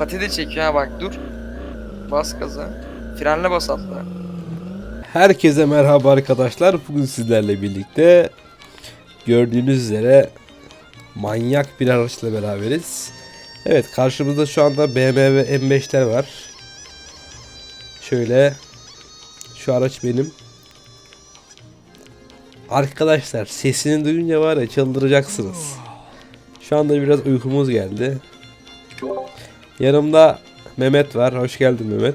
Pati de çekiyor ha bak dur. Bas gaza. Frenle bas hatta. Herkese merhaba arkadaşlar. Bugün sizlerle birlikte gördüğünüz üzere manyak bir araçla beraberiz. Evet karşımızda şu anda BMW M5'ler var. Şöyle şu araç benim. Arkadaşlar sesini duyunca var ya çıldıracaksınız. Şu anda biraz uykumuz geldi. Yanımda Mehmet var. Hoş geldin Mehmet.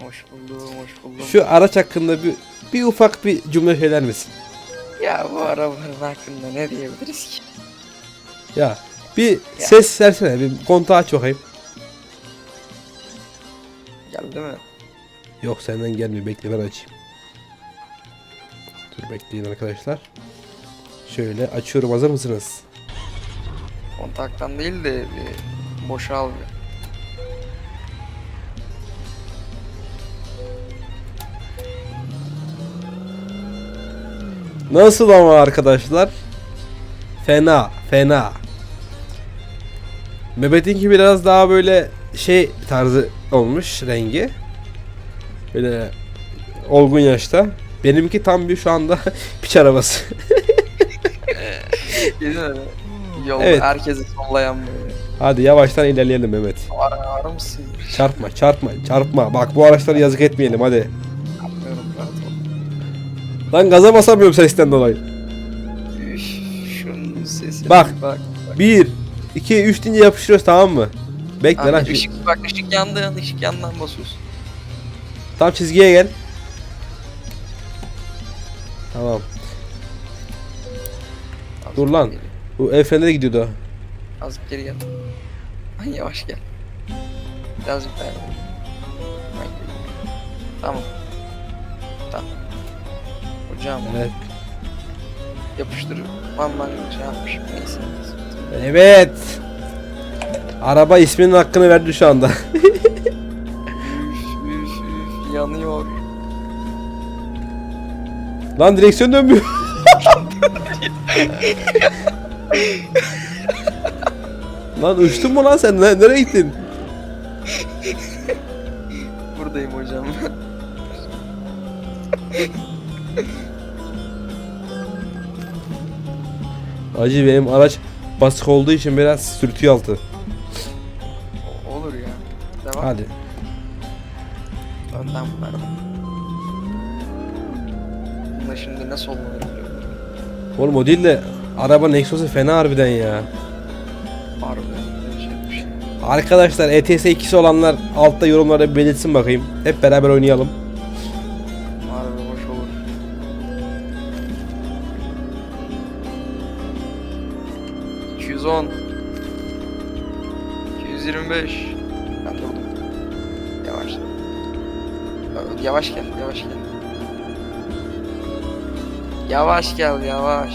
Hoş buldum, hoş buldum. Şu araç hakkında bir bir ufak bir cümle söyler misin? Ya bu arabanın hakkında ne diyebiliriz ki? Ya bir ses versene bir kontağı aç bakayım. Geldi mi? Yok senden gelmiyor bekle ben açayım. Dur bekleyin arkadaşlar. Şöyle açıyorum hazır mısınız? Kontaktan değil de bir boşa Nasıl ama arkadaşlar? Fena fena. Mehmet'inki biraz daha böyle şey tarzı olmuş rengi. Böyle olgun yaşta. Benimki tam bir şu anda piç arabası. Yol Evet. herkesi sollayan böyle. Hadi yavaştan ilerleyelim Mehmet. Ara, ara mısın? Çarpma çarpma çarpma. Bak bu araçlara yazık etmeyelim hadi. Lan gaza basamıyorum sesten dolayı. Şunun sesi. Bak. Bak. 1 2 3 deyince yapıştırıyoruz tamam mı? Bekle lan. Abi, şu- ışık, bak ışık yandı, ışık yandan basıyorsun. Tam çizgiye gel. Tamam. Az Dur lan. geri- Bu el freni de gidiyordu. Az geri gel. Ay yavaş gel. Birazcık daha Tamam. Tamam. Hocam Evet. yapıştır. Vallahi şey yapmışım. Neyse. Evet. Araba isminin hakkını verdi şu anda. üf üf üf yanıyor. lan direksiyon dönmüyor. lan uçtun mu lan sen? Ne- Nereye gittin? Buradayım hocam. Acı benim araç basık olduğu için biraz sürtüyor altı. Olur ya. Devam. Hadi. Önden verdim. Bunda şimdi ne sollanır biliyorum. Oğlum o değil de arabanın egzozu fena harbiden ya. Harbi. Şey, bir şey. Arkadaşlar ETS 2'si olanlar altta yorumlarda belirtsin bakayım. Hep beraber oynayalım. Yavaş gel, yavaş.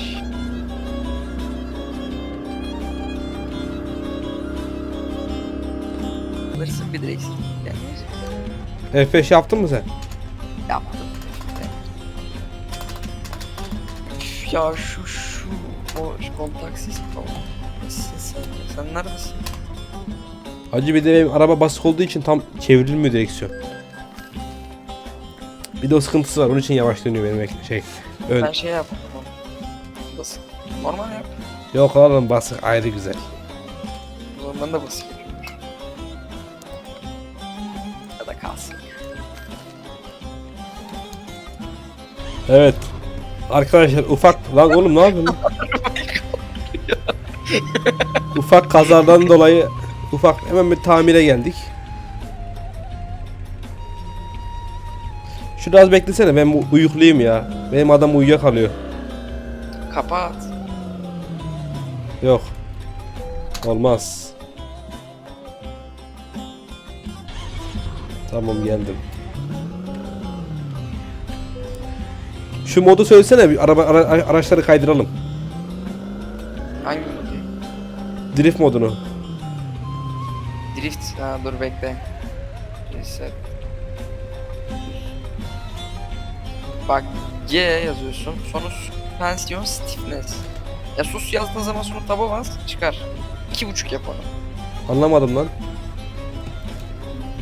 Alırsın bir direksiyon. Gelmez. F5 yaptın mı sen? Yaptım. Üf Ya şu şu o şu kontak sistem Nasılsın sen? Sen neredesin? Acı bir de benim araba basık olduğu için tam çevrilmiyor direksiyon. Bir de o sıkıntısı var. Onun için yavaş dönüyor benim ek- şey. Ön. Ben şey yap. Basık. Normal yap. Yok oğlum basık ayrı güzel. O zaman ben de basık yapıyorum. Ya da kalsın. Evet. Arkadaşlar ufak lan oğlum ne yapıyorsun? ufak kazadan dolayı ufak hemen bir tamire geldik. Şurada az beklesene ben bu uyukluyum ya. Benim adam uyuyakalıyor. Kapat. Yok. Olmaz. Tamam geldim. Şu modu söylesene bir araba ara- ara- araçları kaydıralım. Hangi modu? Drift modunu. Drift. Ha dur bekle. Reset. Bak G yazıyorsun. Sonra suspension stiffness. Ya sus yazdığın zaman sonra taba bas çıkar. İki buçuk yap onu. Anlamadım lan.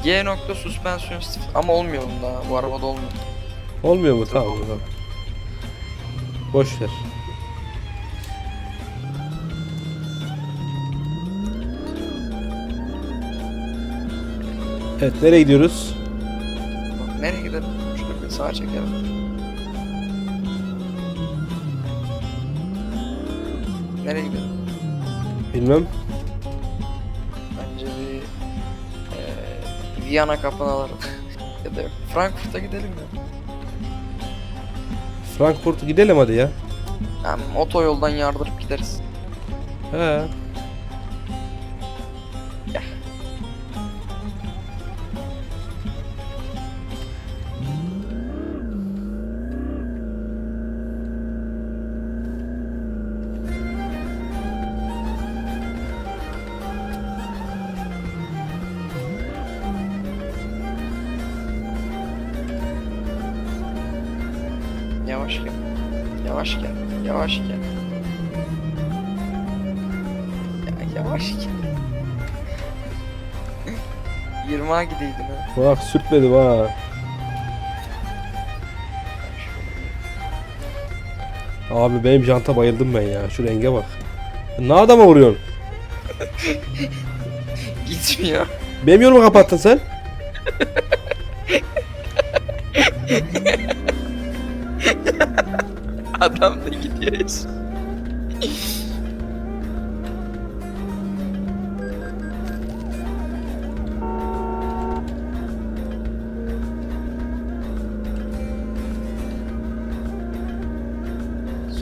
G nokta süspansiyon sıfır. Ama olmuyor bunda. Bu arabada olmuyor. Olmuyor mu? Tamam. tamam. Boş ver. Evet nereye gidiyoruz? Nereye gidelim? Şurada bir sağa çekelim. Nereye gidelim? Bilmem. Bence bir eee Viyana kapınaları ya da. Frankfurt'a gidelim ya. Frankfurt gidelim hadi ya. Yani otoyoldan yardırıp gideriz. He. Yavaş gel. Yavaş gel. Yavaş gel. Ya yavaş gel. 20'a gideydin ha. Bak sürtmedim ha. Abi benim janta bayıldım ben ya. Şu renge bak. Ne adama vuruyorsun? Gitmiyor. Benim yolumu kapattın sen. Adam da gidiyor.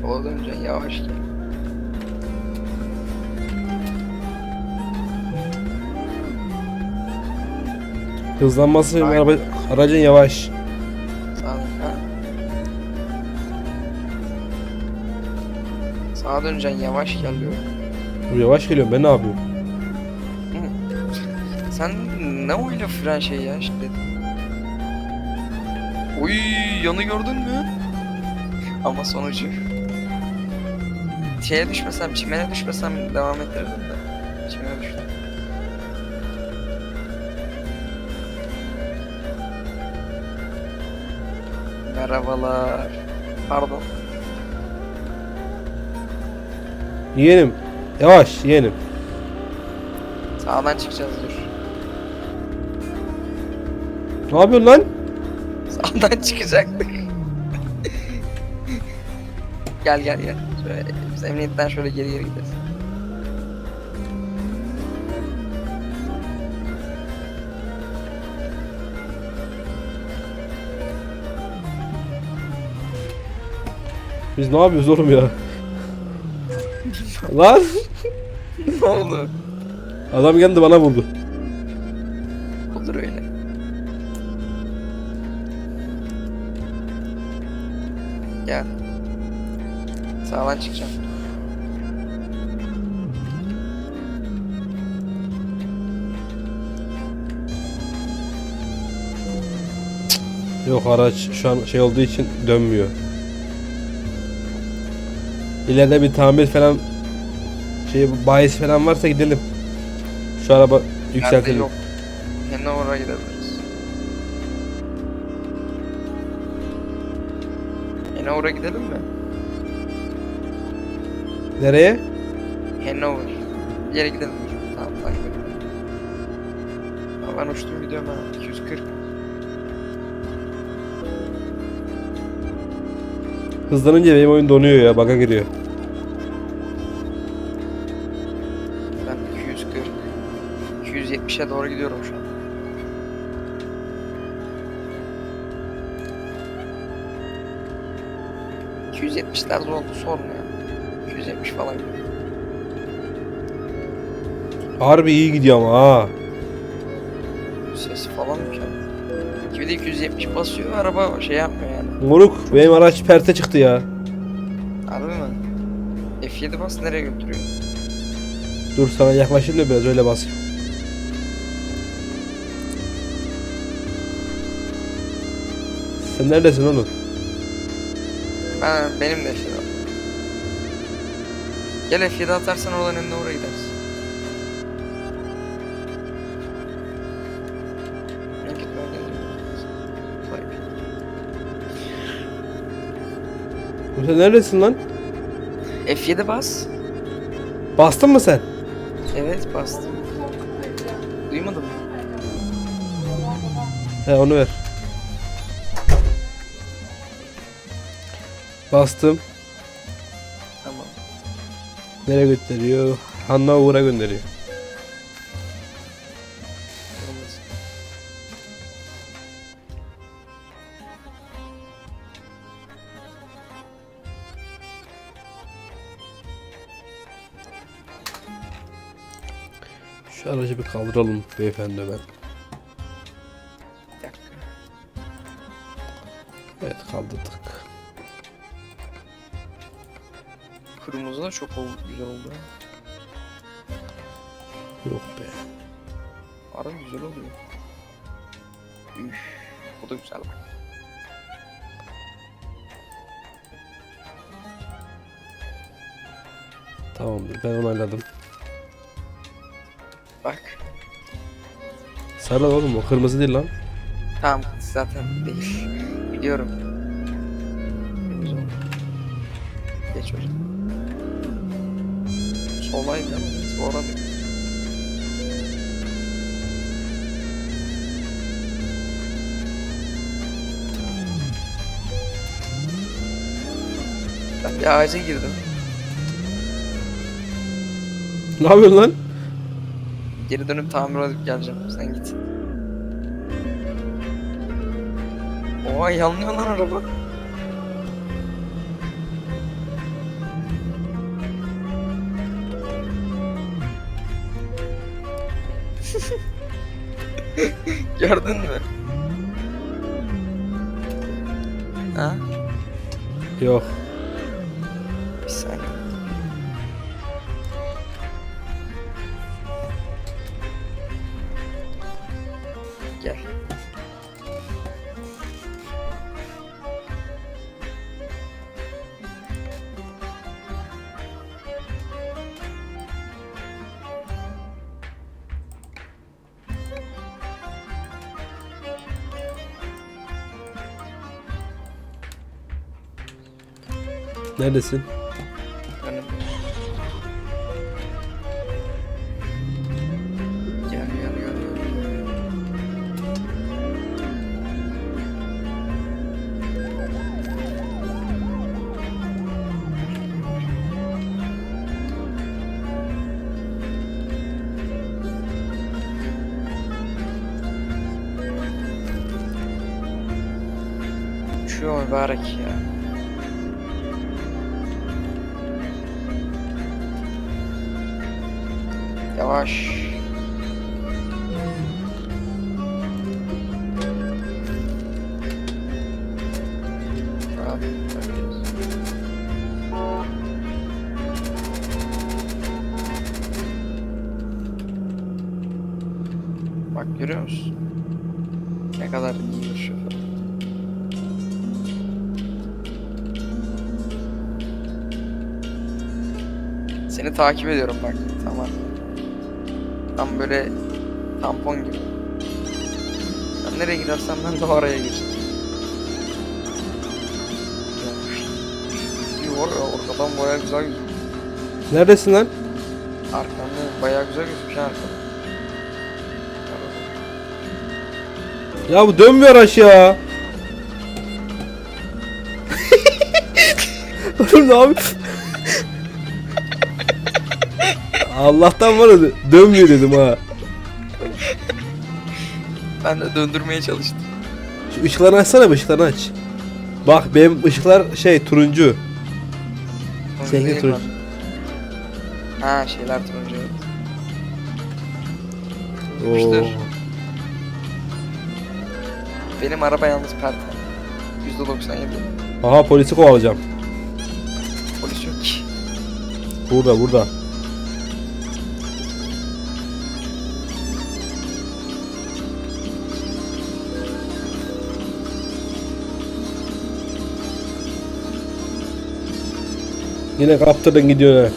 Sola döneceksin yavaş gel. Hızlanması araba, aracın yavaş. Sağa döneceksin yavaş gel diyor. Yavaş geliyorum ben ne yapıyorum? Sen ne oyla fren şey ya şimdi? Uy yanı gördün mü? Ama sonucu. Şeye düşmesem, çimene düşmesem devam ettirirdim de. Çimene düştüm. Merhabalar. Pardon. Yeğenim. Yavaş yeğenim. Sağdan çıkacağız dur. Ne yapıyorsun lan? Sağdan çıkacaktık. gel gel gel. Şöyle, biz emniyetten şöyle geri geri gideriz. Biz ne yapıyoruz oğlum ya? Lan ne oldu? adam geldi bana vurdu. Olur öyle. Gel. Sağdan çıkacağım. Yok araç şu an şey olduğu için dönmüyor. İleride bir tamir falan şey bahis falan varsa gidelim. Şu araba yükseltelim. yok. Hanover'a gidebiliriz. Hanover'a gidelim mi? Nereye? Hanover. Bir yere gidelim. Tamam takip edelim. Aa, Ben uçtum gidiyorum ha. 240. Hızlanınca benim oyun donuyor ya bug'a giriyor. 240. 270'e doğru gidiyorum şu an. ...270'ler zor, sorun ya. 270 falan gidiyor. Harbi iyi gidiyor ama ha. Sesi falan mükemmel. Gibi de 270 basıyor araba şey yapmıyor yani. Moruk benim araç perte çıktı ya. Harbi mi? F7 bas nereye götürüyor? Dur sana yaklaşayım da biraz öyle basayım. Sen neredesin oğlum? Ben, benim de Fida. Gel Fida atarsan oradan önüne oraya gidersin. Sen neredesin lan? F7 bas. Bastın mı sen? Evet bastım. Duymadın mı? He onu ver. Bastım. Tamam. Nereye gönderiyor? Hannover'a gönderiyor. Şu aracı bir kaldıralım beyefendi ben. Da çok oldu, güzel oldu. Yok be. Harbi güzel oluyor. Üf, bu da güzel bak. Tamamdır ben onayladım. Bak. Sarı oğlum o kırmızı değil lan. Tamam zaten değil. Biliyorum. Geç hocam. Solaydı ama sonra. Ben bir ağaca girdim. Ne yapıyorsun lan? Geri dönüp tamir edip geleceğim. Sen git. Oha yanlıyor lan araba. Gördün mü? Ha? Yok. Neredesin? Önüm. Gel gel gel. gel. Uçuyor mübarek ya. Yavaş. Bak görüyor musun? Ne kadar iyi şoför. Seni takip ediyorum bak. Tamam. Tam böyle tampon gibi. Sen nereye gidersen ben de oraya gireceğim. İyi var ya arkadan baya güzel gözüküyor. Neredesin lan? Arkamda baya güzel gözüküyor arkada. Ya bu dönmüyor ya. Oğlum ne yapıyorsun? Allah'tan var ya dönmüyor dedim ha. Ben de döndürmeye çalıştım. Şu ışıklarını açsana bir ışıklarını aç. Bak benim ışıklar şey turuncu. Turuncu Seninki değil turuncu. lan. Ha şeyler turuncu evet. Oo. Benim araba yalnız pert. %97. Aha polisi kovalayacağım. Polis yok ki. Burada burada. Yine kaptırdın gidiyor ha.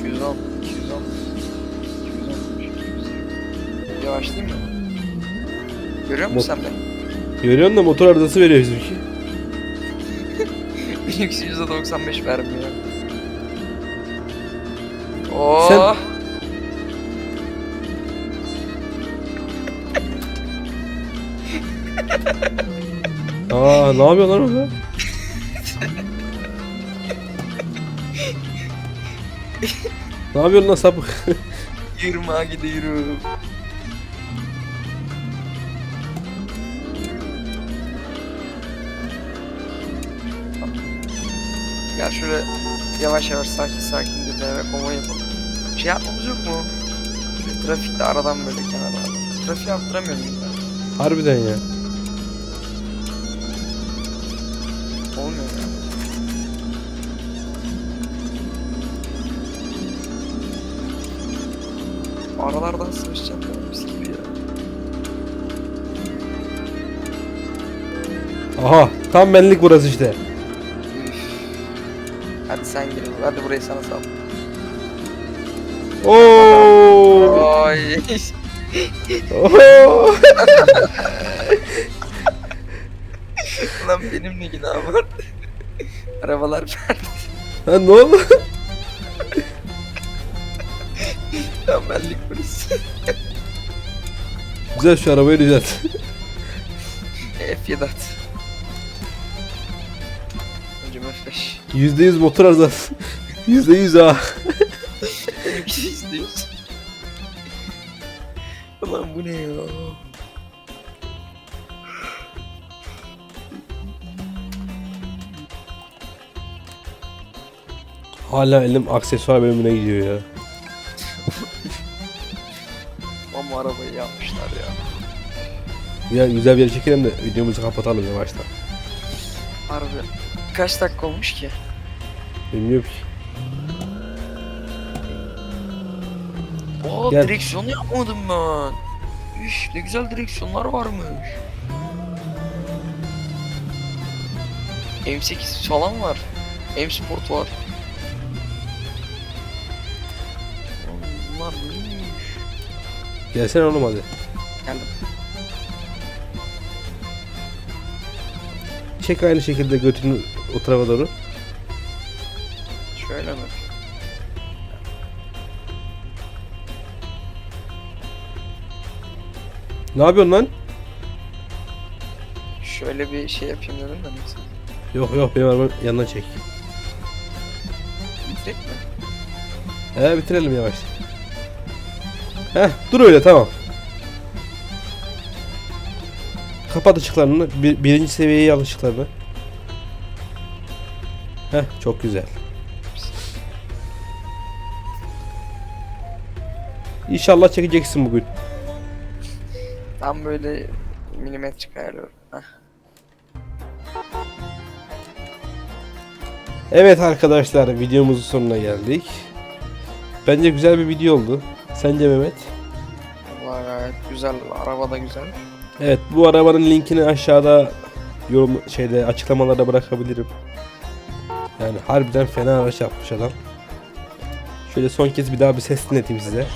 210, 210, 210. Yavaşlayayım mı? Görüyor musun sen beni? Görüyorsun da motor arızası veriyor bizimki. Benimkisi %95 vermiyor. Oh. Sen- Aa ne yapıyorsun lan orada? ne yapıyorsun lan sapık? Yırmağa gidiyorum. Gel şöyle yavaş yavaş sakin sakin deneme konvoy yapalım. Şey yapmamız yok mu? Trafikte aradan böyle kenara. Trafiği arttıramıyor muyum ben? Harbiden ya. Aralardan sıvışacağım mis gibi ya. Aha tam benlik burası işte. Üf. Hadi sen gir. Hadi burayı sana sal. Oo! Oo! Lan benim ne günahım var? Arabalar ben. Ha ne oldu? Tembellik polisi. Güzel şu arabayı düzelt. F7 at. Önce F5. Yüzde yüz motor arızası. Yüzde yüz ha. Benimki istiyorsun. Ulan bu ne ya? Hala elim aksesuar bölümüne gidiyor ya. Ya güzel bir yere çekelim de videomuzu kapatalım yavaştan. Harbi. Kaç dakika olmuş ki? Bilmiyorum ki. Oo Gel. direksiyonu yapmadım ben. Üş ne güzel direksiyonlar varmış. M8 falan var. M Sport var. Bunlar neymiş? Gelsene oğlum hadi. Geldim. Çek aynı şekilde götünü o tarafa doğru. Şöyle mi? Ne yapıyorsun lan? Şöyle bir şey yapayım dedim de neyse. Yok yok benim arabanın yanına çek. Bitirek mi? He bitirelim yavaş. Heh dur öyle tamam. Kapat ışıklarını. Bir, birinci seviyeye al ışıklarını. Heh çok güzel. İnşallah çekeceksin bugün. Tam böyle milimetrik ayarlıyorum. Heh. Evet arkadaşlar videomuzun sonuna geldik. Bence güzel bir video oldu. Sence Mehmet? Vallahi gayet güzel. Araba da güzel. Evet bu arabanın linkini aşağıda yorum şeyde açıklamalarda bırakabilirim. Yani harbiden fena araç yapmış adam. Şöyle son kez bir daha bir ses dinleteyim size.